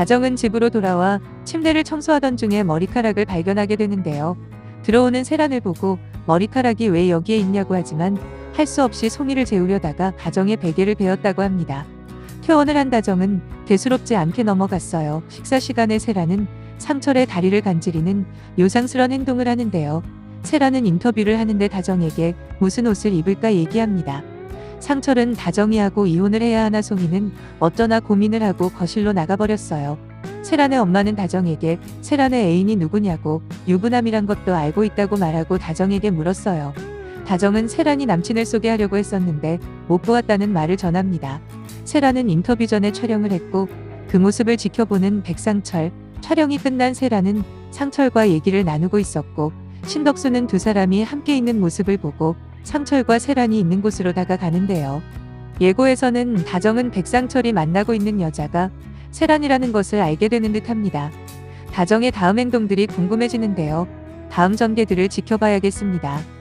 다정은 집으로 돌아와 침대를 청소하던 중에 머리카락을 발견하게 되는데요. 들어오는 세란을 보고 머리카락이 왜 여기에 있냐고 하지만 할 수 없이 송이를 재우려다가 다정의 베개를 베었다고 합니다. 퇴원을 한 다정은 대수롭지 않게 넘어갔어요. 식사 시간에 세란은 상철의 다리를 간지리는 요상스런 행동을 하는데요. 세란은 인터뷰를 하는데 다정에게 무슨 옷을 입을까 얘기합니다. 상철은 다정이하고 이혼을 해야 하나 송이는 어쩌나 고민을 하고 거실로 나가버렸어요. 세란의 엄마는 다정에게 세란의 애인이 누구냐고 유부남이란 것도 알고 있다고 말하고 다정에게 물었어요. 다정은 세란이 남친을 소개하려고 했었는데 못 보았다는 말을 전합니다. 세란은 인터뷰 전에 촬영을 했고 그 모습을 지켜보는 백상철, 촬영이 끝난 세란은 상철과 얘기를 나누고 있었고 신덕수는 두 사람이 함께 있는 모습을 보고 상철과 세란이 있는 곳으로 다가가는데요. 예고에서는 다정은 백상철이 만나고 있는 여자가 세란이라는 것을 알게 되는 듯 합니다. 다정의 다음 행동들이 궁금해지는데요. 다음 전개들을 지켜봐야겠습니다.